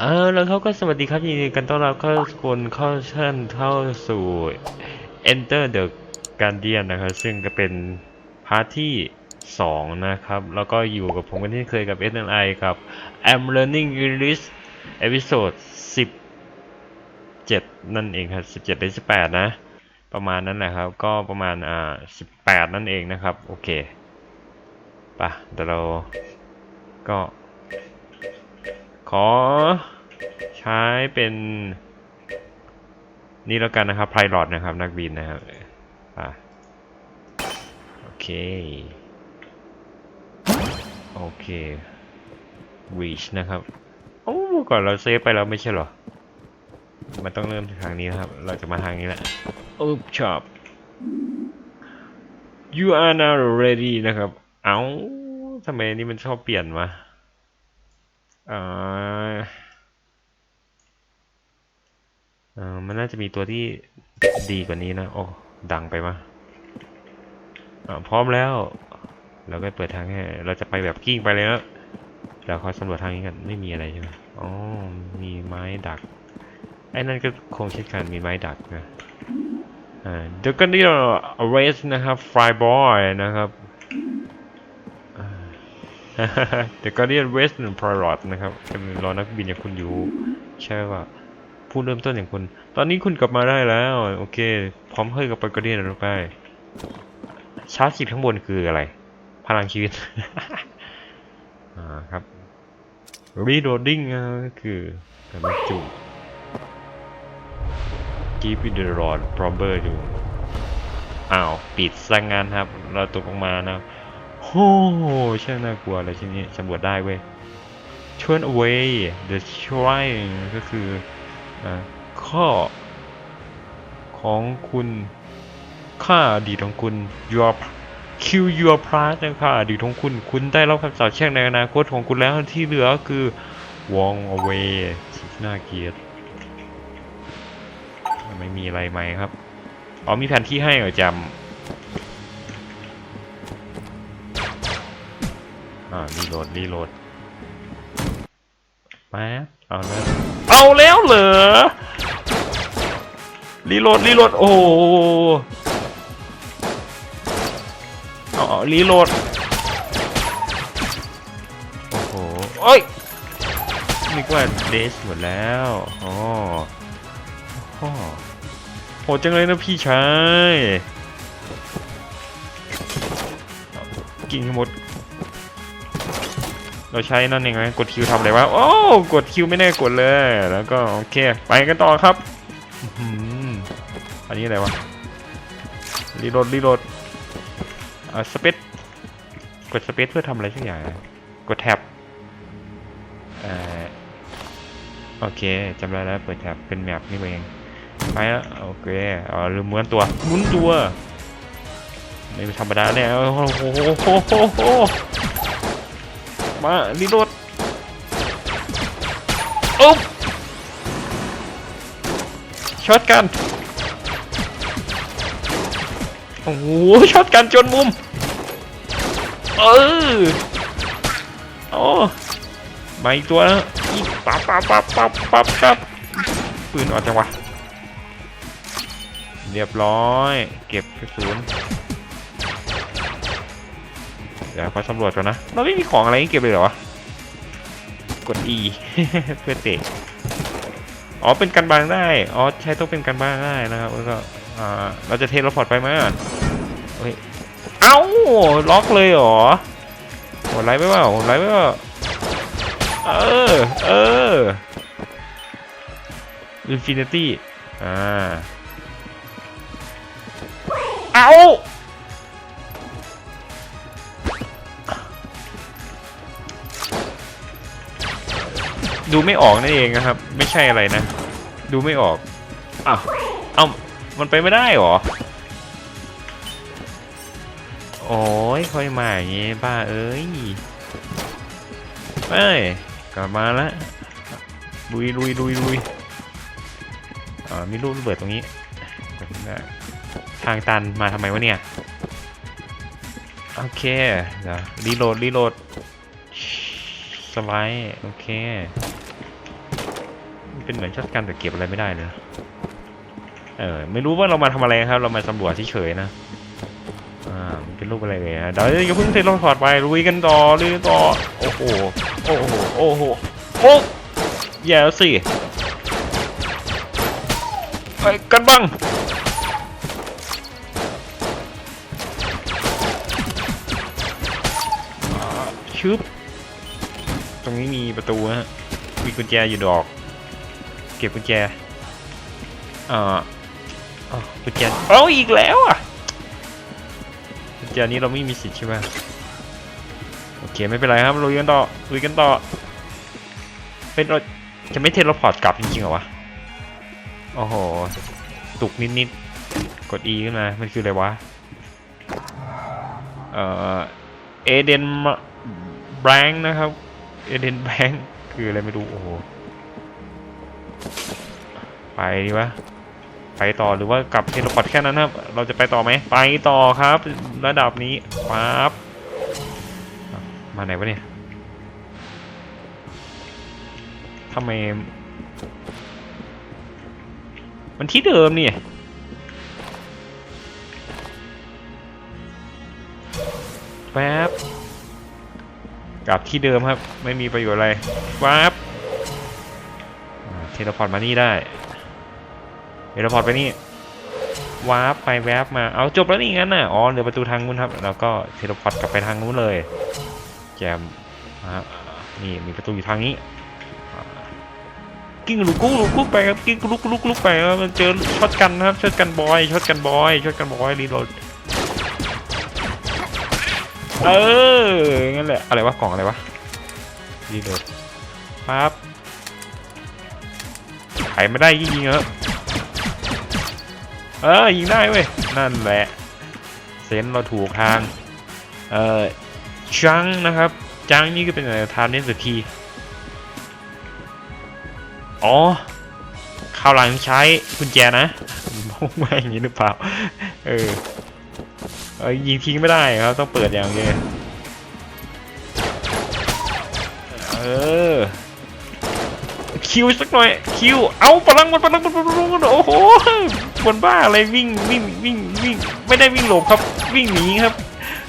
เอาแล้วเขาก็สวัสดีครับยินดีกันต้อนรับเข้าคนเข้าเชิญเข้าสู่ Enter the Guardian นะครับ ซึ่งก็เป็นพาร์ทที่2นะครับ แล้วก็อยู่กับผมกันที่เคยกับ SNI กับ I'm Learning English Episode 17 นั่นเองครับ17หรือ18 นะ ประมาณนั้นแหละครับ ก็ประมาณอ่า18 นั่นเองนะครับ โอเคไปะเดี๋ยวเราก็ อใช้เป็น นี่แล้วกันนะครับไพลอตนะครับ นักบินนะครับอะโอเค โอเค reach นะครับ โอ้เมื่อก่อนเราเซฟไปแล้วไม่ใช่หรอ มันต้องเริ่มทางนี้นะครับ เราจะมาทางนี้แหละโอ้ชอบ you are now ready นะครับ เอ้าทำไมนนี่มันชอบเปลี่ยนวะอ่าเออ มันน่าจะมีตัวที่ดีกว่านี้นะโอ้ดังไปมะอ่าพร้อมแล้ว เราก็เปิดทางให้เราจะไปแบบกิ้งไปเลยนะเราขอยสำรวจทางนี้กันไม่มีอะไรใช่ไหมอ๋อมีไม้ดักไอ้นั่นก็คงเช่นกันมีไม้ดักนะอ่า The g u a r d i a n Race นะครับ Fly Boy นะครับ The Guardian Western Pilot นะครับเป็นรอนักบินอย่างคุณอยู่ ใช่ป่ะ ผู้เริ่มต้นอย่างคุณ ตอนนี้คุณกลับมาได้แล้ว โอเค พร้อมเฮ้ยกับไป Guardian ลงไปชาร์จจิตข้างบนคืออะไร พลังชีวิต อ่าครับ Reloading คือการบรรจุ Keep it the rod proper อยู่อ้าว ปิดซะงั้นครับ เราตกลงมานะโอ้โหช่างน่ากลัวเลยทีนี้สำรวจได้เว้ย turn away the shrine ก็คือ ข้อของคุณค่าอดีตของคุณ your kill your past นะค่าอดีตของคุณ คุณได้รับคำสาปแช่งในอนาคตของคุณแล้วที่เหลือคือ walk away น่าเกียดไม่มีอะไรไหมครับอ๋อมีแผนที่ให้เหรอจำอ่ารีโหลดรีโหลดมาเอาแล้ว เอาแล้วเหรอรีโหลดรีโหลดโอ้เอารีโหลดโอ้โหโอ้ยนึกว่าเดสหมดแล้วอ๋อโอ้โหโหดจังเลยนะพี่ชายกินให้หมด เราใช้นั่นเองไหมกดคิวทำอะไรวะโอ้กดคิวไม่แน่กดเลย แล้วก็โอเค ไปกันต่อครับอื้อหืออันนี้อะไรวะรีโหลดรีโหลดอ่าสเปซกดสเปซเพื่อทำอะไรสักอย่างนะกดแท็บเอ่อโอเคจำได้แล้วเปิดแท็บเป็นแมปนี่เองไปแล้วโอเคเอาลืมม้วนตัวหมุนตัวไม่ธรรมดาเนี่ยโอ้โหโอ้โหโอ้โห มารีโหลดอุ๊บช็อตกันโอ้โหช็อตกันจนมุม เออโอ้มาอีกตัวนะอีกปั๊บปั๊บปั๊บปั๊บปั๊บปั๊บปืนออกจังวะเรียบร้อย เก็บกระสุน เดี๋ยวขอสำรวจก่อนนะ เราไม่มีของอะไรให้เก็บเลยเหรอวะ กด E เพื่อเตะ อ๋อ เป็นกันบางได้ อ๋อ ใช้ต้องเป็นกันบางได้นะครับ แล้วก็อ่าเราจะเทเลพอร์ตไปไหมอะเฮ้ย เอ้า ล็อกเลยเหรอโหดไรไม่ว่าโหดไรไม่ว่าเออ เออ Infinity อ่า เอ้า ดูไม่ออกนั่นเองนะครับ ไม่ใช่อะไรนะ ดูไม่ออกอ้าวเอ้ามันไปไม่ได้หรอโอ้ยค่อยมาอย่างงี้บ้าเอ้ยเอ้ยกลับมาแล้วลุยลุยลุยลุยอ่ามีลูกระเบิดตรงนี้ทางตันมาทำไมวะเนี่ยโอเคเดี๋ยวรีโหลดรีโหลดสไลด์โอเค เป็นเหมือนช็อตกันแต่เก็บอะไรไม่ได้เลยเออไม่รู้ว่าเรามาทำอะไรครับ เรามาสำรวจเฉยๆนะอ่ามันเป็นรูปอะไรเลยนะเดี๋ยวอย่าเพิ่งเทลงถอดไปลุยกันต่อลุยต่อโอ้โหโอ้โหโอ้โหโอ้แย่สิไปกันบ้างชึบตรงนี้มีประตูฮะมีกุญแจอยู่ดอก เก็บกุญแจอ่าอ๋อกุญแจเอ้าอีกแล้วอะกุญแจนี้เราไม่มีสิทธิ์ใช่ไหมโอเคไม่เป็นไรครับลุยกันต่อลุยกันต่อเป็นเราจะไม่เทเลพอร์ตกลับจริงๆเหรอวะโอ้โหตุกนิดๆกด E ขึ้นมา มันคืออะไรวะ เอ่อเอเดนแบงค์นะครับเอเดนแบงค์คืออะไรไม่รู้ โอ้โห ไปดีวะไปต่อหรือว่ากลับเทเลพอร์ตแค่นั้นครับ เราจะไปต่อไหม ไปต่อครับ ระดับนี้ปั๊บมาไหนวะเนี่ยทำไม มันที่เดิมนี่แป๊บกลับที่เดิมครับ ไม่มีประโยชน์อะไรวับ เทเลพอร์ตมานี่ได้เทเลพอร์ตไปนี่วาร์ปไปแวบมาเอาจบแล้วนี่งั้นน่ะอ๋อเหลือประตูทางนู้นครับ แล้วก็เทเลพอร์ตกลับไปทางนู้นเลยแจมอ่านี่มีประตูอยู่ทางนี้กิ้งลูกกุ๊กลูกกุ๊กไปครับกิ้งลูกกุ๊กลูกไปครับมันเจอช็อตกันนะครับช็อตกันบอยช็อตกันบอยช็อตกันบอยรีโหลดเอองั้นแหละอะไรวะกล่องอะไรวะดีเลยปั๊บ ไขไม่ได้ยิงๆเหรอเออยิงได้เว้ย นั่นแหละ เซนเราถูกทาง เออจังนะครับ จังนี่ก็เป็นอะไรทานเนสที อ๋อคราวหลังใช้กุญแจนะมองมาอย่างนี้หรือเปล่า เออเอ้ยยิงทิ้งไม่ได้ครับ ต้องเปิดอย่างเดียวเออ คิวสักหน่อยคิวเอาพลังมันพลังมันพลังมันโอ้โหบนบ้าอะไรวิ่งวิ่งวิ่งวิ่งไม่ได้วิ่งหลบครับวิ่งหนีครับ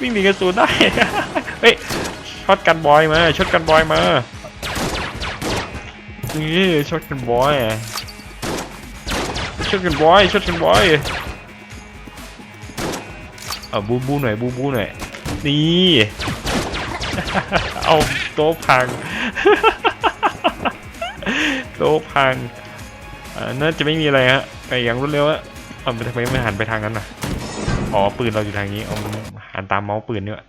วิ่งหนีกระสุนได้เฮ้ยช็อตกันบอยมาช็อตกันบอยมานี่ช็อตกันบอยช็อตกันบอยช็อตกันบอยเอาบูบูหน่อยบูบูหน่อยนี่เอาโต๊ะพัง โต๊ะพังอ่าน่าจะไม่มีอะไรฮะไปอย่างรวดเร็วอะเอาทำไมไม่หันไปทางนั้นน่ะอ๋อปืนเราอยู่ทางนี้เอาหันตามเมาส์ปืนเนี่ย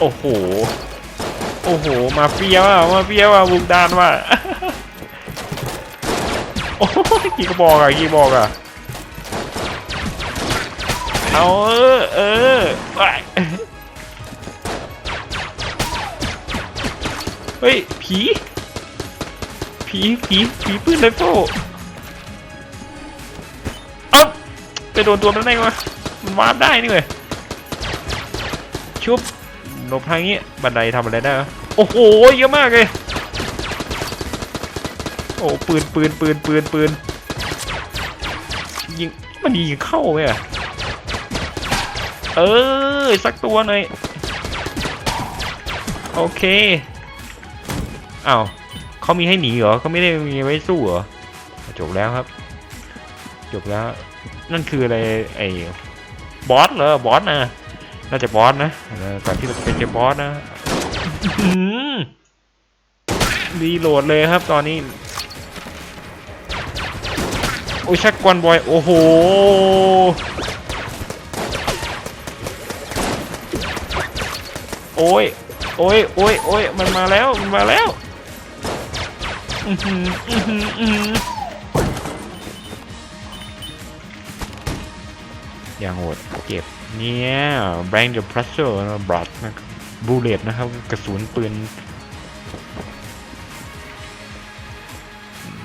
โอ้โหโอ้โห มาเฟียว่ะมาเฟียว่ะบุกดานว่ะโอ้กี่กระบอกอะกี่กระบอกอะเอาเออเออไปเฮ้ยผี ผีผีผีปืนไรเฟิลเอ้าไปโดนตัวมันได้ไงวะมันวาร์ปได้นี่เว้ยชุบหลบทางนี้บันไดทำอะไรได้โอ้โหเยอะมากเลยโอ้ปืนปืนปืนปืนปืนยิงมันยิงเข้าไหมอะเออสักตัวหน่อยโอเคอ้าว เขามีให้หนีเหรอเขาไม่ได้มีไว้สู้เหรอจบแล้วครับ จบแล้ว นั่นคืออะไรไอ้บอสเหรอบอสนะน่าจะบอสนะก่อนที่เราจะไปเจบอสนะรีโหลดเลยครับตอนนี้โอ้ชักกวนบอยโอ้โหโอ้ยโอ้ยโอ้ยโอ้ยมันมาแล้วมันมาแล้ว อือหืออือหืออือหืออย่างโหดเก็บเนี่ย Blank the Pressure นะบลัดนะครับบูเลตนะครับ กระสุนปืน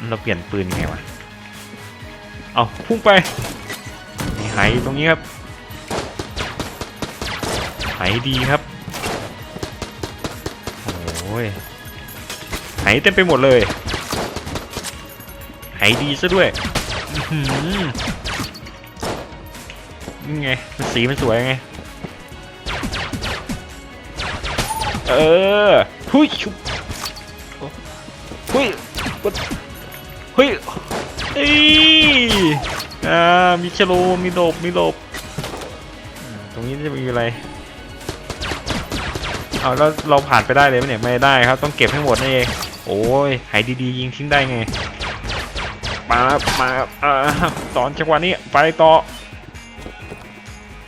เราเปลี่ยนปืนไงวะ เอาพุ่งไปนี่หายตรงนี้ครับหายดีครับ โอ้ยหายเต็มไปหมดเลย หายดีซะด้วยนี่ไงมันสีมันสวยไง เออหุยชุบหุยเฮ้ยเอ้ยอ่ามีชะโลมีหลบมีหลบตรงนี้จะมีอะไรเอาแล้วเราผ่านไปได้เลยไหมเนี่ยไม่ได้ครับ ต้องเก็บให้หมดนั่นเองโอ้ยหายดีๆยิงทิ้งได้ไง มาครับมาครับอ่าตอนจังหวะนี้ไปต่อ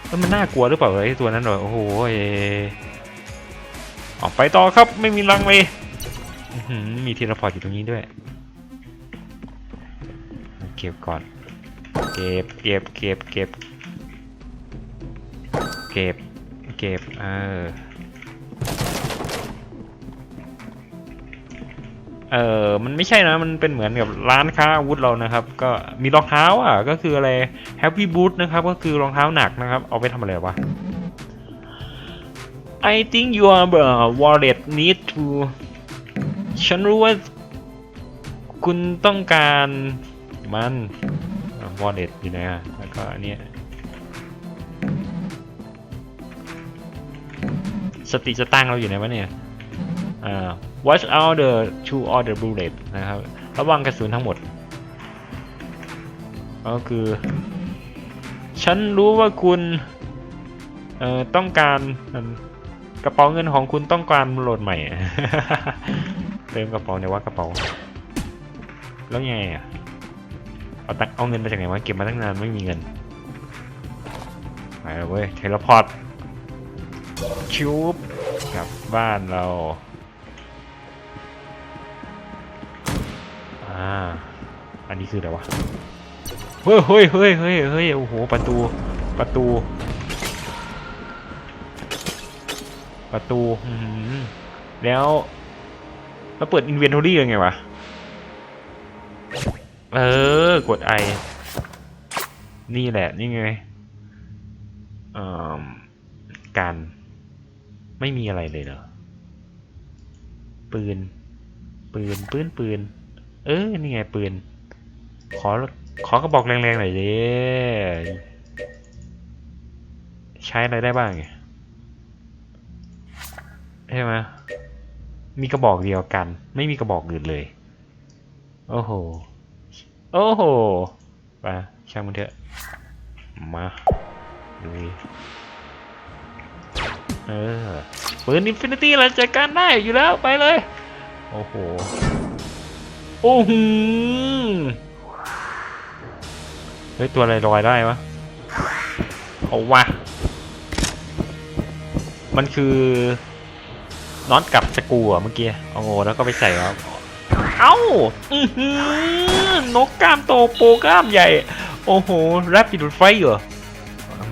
แล้วมันน่ากลัวหรือเปล่าไอ้ตัวนั้นเหรอโอ้โหออกไปต่อครับไม่มีลังเลยมีทีละพอร์ตอยู่ตรงนี้ด้วย เก็บก่อน เก็บเก็บเก็บเก็บเก็บเก็บเออ เออมันไม่ใช่นะ มันเป็นเหมือนกับร้านค้าอาวุธเรานะครับ ก็มีรองเท้าอะ ก็คืออะไร Happy Boot นะครับ ก็คือรองเท้าหนักนะครับ เอาไปทำอะไรวะ I think your wallet need to ฉันรู้ว่าคุณต้องการมัน wallet อยู่ไหนอะ แล้วก็อันเนี้ยสติจะตั้งเราอยู่ไหนวะเนี่ย อ่า watch out the to all the bullet นะครับ ระวังกระสุนทั้งหมด ก็คือ ฉันรู้ว่าคุณเอ่อต้องการกระเป๋าเงินของคุณต้องการโหลดใหม่ เติมกระเป๋าในว่ากระเป๋า แล้วไงอะ เอาตังเอาเงินมาจากไหนวะเก็บมาตั้งนานไม่มีเงินไปแล้วเว้ยเทเลพอร์ตชิวบกลับบ้านเรา อ่า อันนี้คืออะไรวะ เฮ้ยเฮ้ยเฮ้ยเฮ้ยเฮ้ยโอ้โห ประตู ประตู ประตูอืแล้วแล้วเปิด inventory ยังไงวะ เออ กด I นี่แหละ นี่ไงอ่อการไม่มีอะไรเลยเหรอปืน ปืน ปืนปืน เออ นี่ไงปืน ขอ ขอกระบอกแรงๆหน่อยดิใช้อะไรได้บ้างไงใช่ไหมมีกระบอกเดียวกัน ไม่มีกระบอกอื่นเลย โอ้โห โอ้โหไปช่างมันเถอะ มาดูเออปืนอินฟินิตี้เราจัดการได้อยู่แล้วไปเลย โอ้โห โอ้โหเฮ้ย ตัวอะไรลอยได้วะเอาวะมันคือน็อตกับสกูอะเมื่อกี้เอาโงแล้วก็ไปใส่ครับเอ้าอือหือนกกล้ามโตโปกล้ามใหญ่ โอ้โหแรปปิดไฟเหรอ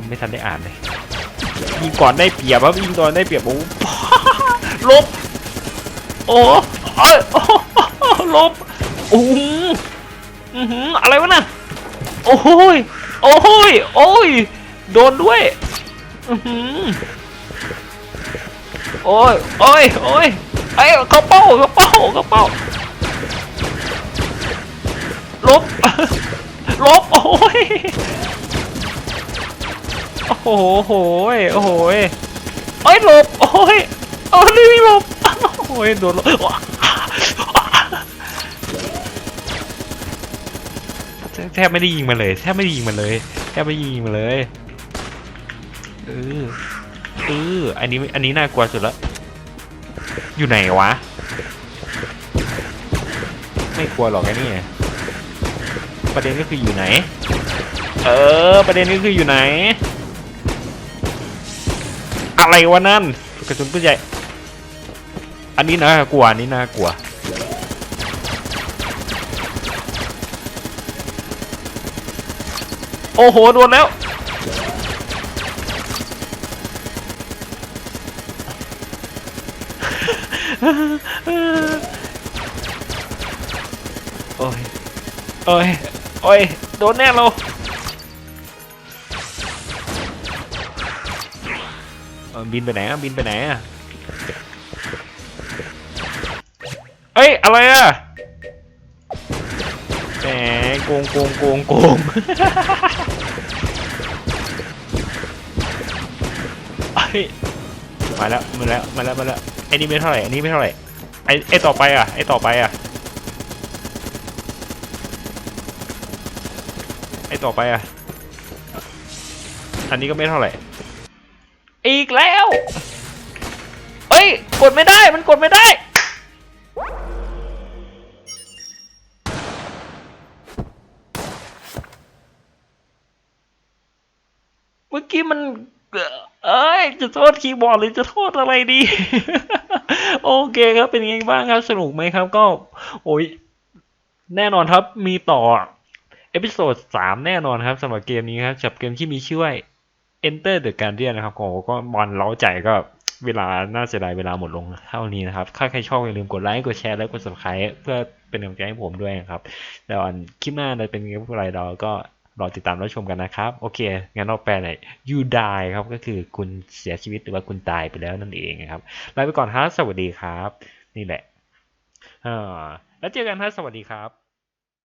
ไม่ทันได้อ่านเลยยิงก่อนได้เปรียบครับยิงก่อนได้เปรียบโอ้ลบโอ้เอ้ยลบ โอ้โหอื้หือะไรวะน่ะโอ้ยโอ้ยโอ้ยโดนด้วยอื้อหือโอ้ยโอ้ยโอ้ยไอ้ยกระเป๋ากระเป๋ากระเป๋าลบลบโอ้ยโอ้โหโหยโอ้โหยเอ้ยลบโอ้ยโอ้ยรีบหลบโอ้ยโดนลบ แทบไม่ได้ยิงมันเลย แทบไม่ได้ยิงมันเลย แทบไม่ได้ยิงมันเลยเออเอออันนี้อันนี้น่ากลัวสุดละอยู่ไหนวะ ไม่กลัวหรอกไอ้นี่ประเด็นก็คืออยู่ไหน เออ ประเด็นก็คืออยู่ไหน อะไรวะนั่นกระสุนปืนใหญ่ อันนี้น่ากลัวอันนี้น่ากลัว โอ้โหโดนแล้ว โอ้ย โอ้ย โอ้ย โดนแน่เราบินไปไหนอะ บินไปไหนอะ เอ้ย อะไรอะ งโกงโกงโกงเอ้ยมาแล้วมาแล้วมาแล้วมาแล้วไอ้นี่ไม่เท่าไหร่อันนี้ไม่เท่าไหร่ไอ้ไอ้ต่อไปอะไอ้ต่อไปอะไอ้ต่อไปอะอันนี้ก็ไม่เท่าไหร่ อีกแล้วเอ้ยกดไม่ได้มันกดไม่ได้ กี้มันเอ่อเอ้ยจะโทษคีย์บอร์ดหรือจะโทษอะไรดี โอเคครับเป็นไงบ้างครับสนุกไหมครับ ก็ โอ้ยแน่นอนครับมีต่อเอพิโซดสามแน่นอนครับสำหรับเกมนี้ครับจับเกมที่มีชื่อว่า Enter the Guardian นะครับโอ้ก็บอลเล้าใจก็เวลาน่าเสียดายเวลาหมดลงเท่านี้นะครับ ถ้าใครชอบอย่าลืมกดไลค์กดแชร์และกด subscribe เพื่อเป็นกำลังใจให้ผมด้วยนะครับ แล้วอันคลิปหน้าจะเป็นยังไงพวกไรเราก็ รอติดตามรับชมกันนะครับ โอเค งั้นเราแปลหน่อย you die ครับ ก็คือคุณเสียชีวิตหรือว่าคุณตายไปแล้วนั่นเองครับลาไปก่อนครับ สวัสดีครับ นี่แหละอ่าแล้วเจอกันครับ สวัสดีครับ